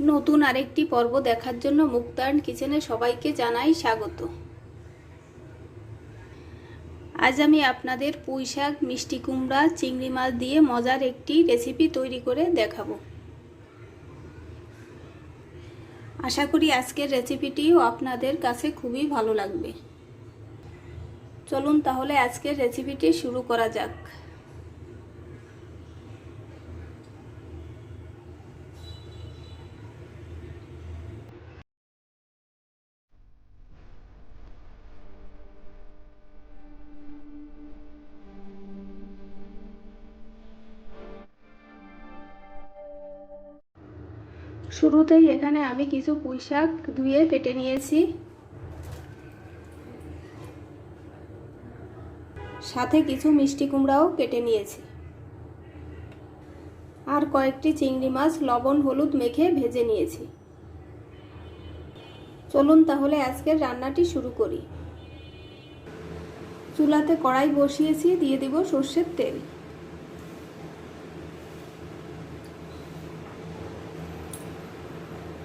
নতুন আরেকটি পর্ব দেখার জন্য মুক্তায়ন কিচেনে সবাইকে জানাই স্বাগত। আজ আমি আপনাদের পুঁই শাক, মিষ্টি কুমড়া, চিংড়ি মাছ দিয়ে মজার একটি রেসিপি তৈরি করে দেখাবো। আশা করি আজকের রেসিপিটিও আপনাদের কাছে খুবই ভালো লাগবে। চলুন তাহলে আজকের রেসিপিটি শুরু করা যাক। শুরুতেই এখানে আমি কিছু পুঁই শাক ধুয়ে কেটে নিয়েছি। সাথে কিছু মিষ্টি কুমড়াও কেটে নিয়েছি। আর কয়েকটি চিংড়ি মাছ লবণ হলুদ মেখে ভেজে নিয়েছি। চলুন তাহলে আজকের রান্নাটি শুরু করি। চুলাতে কড়াই বসিয়েছি, দিয়ে দিব সর্ষের তেল।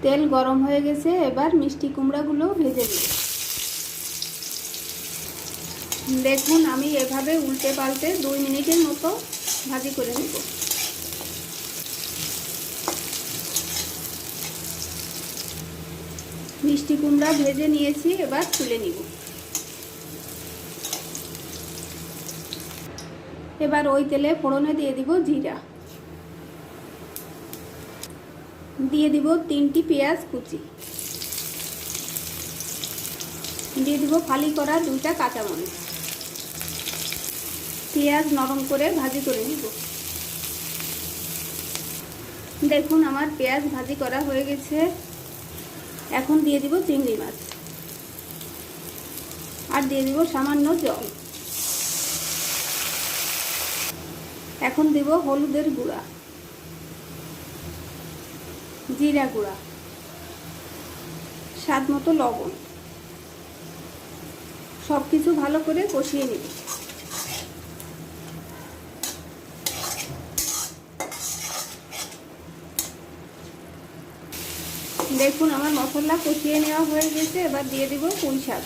তেল গরম হয়ে গেছে, এবার মিষ্টি কুমড়াগুলো ভেজে দিই দেখুন, আমি এভাবে উল্টে পাল্টে দুই মিনিটের মতো ভাজি করে নেব। মিষ্টি কুমড়া ভেজে নিয়েছি, এবার তুলে নিব। এবার ওই তেলে ফোড়নে দিয়ে দিব জিরা। দিয়ে দিব তিনটি পেঁয়াজ কুচি। দিয়ে দিব ফালি করা দুইটা কাঁচামরিচ। পেঁয়াজ নরম করে ভাজি করে নিব। দেখুন আমার পেঁয়াজ ভাজি করা হয়ে গেছে। এখন দিয়ে দিব চিংড়ি মাছ। আর দিয়ে দিব সামান্য জল। এখন দিব হলুদের গুঁড়া। জিরা গুঁড়া, স্বাদ মতো লবণ সব কিছু ভালো করে কষিয়ে নিব। দেখুন, আমার মশলা কষিয়ে নেওয়া হয়ে গেছে, এবার দিয়ে দিব পুঁই শাক।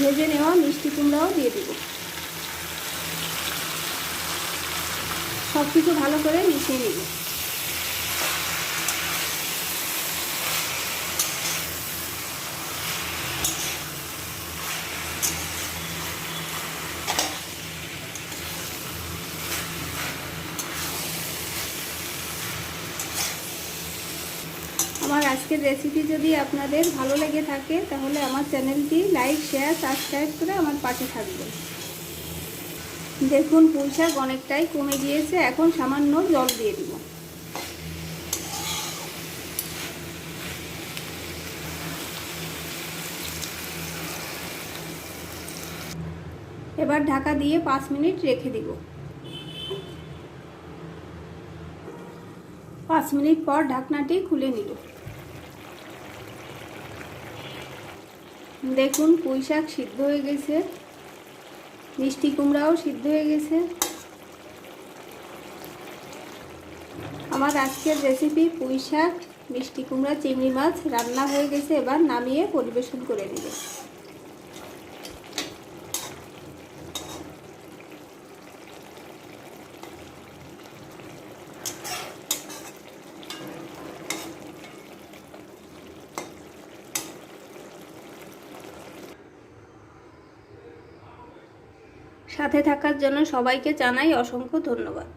ভেজে নেওয়া মিষ্টি কুমড়াও দিয়ে দিব। সব কিছু ভালো করে মিশিয়ে নিব। আমার আজকের রেসিপি যদি আপনাদের ভালো লেগে থাকে, তাহলে আমার চ্যানেলটি লাইক শেয়ার সাবস্ক্রাইব করে আমার পাশে থাকবেন। দেখুন পুঁইশাক অনেকটাই কমে গিয়েছে, এখন সামান্য জল দিয়ে দিব। এবার ঢাকা দিয়ে পাঁচ মিনিট রেখে দিব। পাঁচ মিনিট পর ঢাকনাটি খুলে নিব। দেখুন, পুঁই শাক সিদ্ধ হয়ে গেছে। মিষ্টি কুমড়াও সিদ্ধ হয়ে গেছে। আমার আজকের রেসিপি পুঁই শাক, মিষ্টি কুমড়া, চিংড়ি মাছ রান্না হয়ে গেছে। এবার নামিয়ে পরিবেশন করে দিবে সাথে থাকার জন্য সবাইকে জানাই অসংখ্য ধন্যবাদ।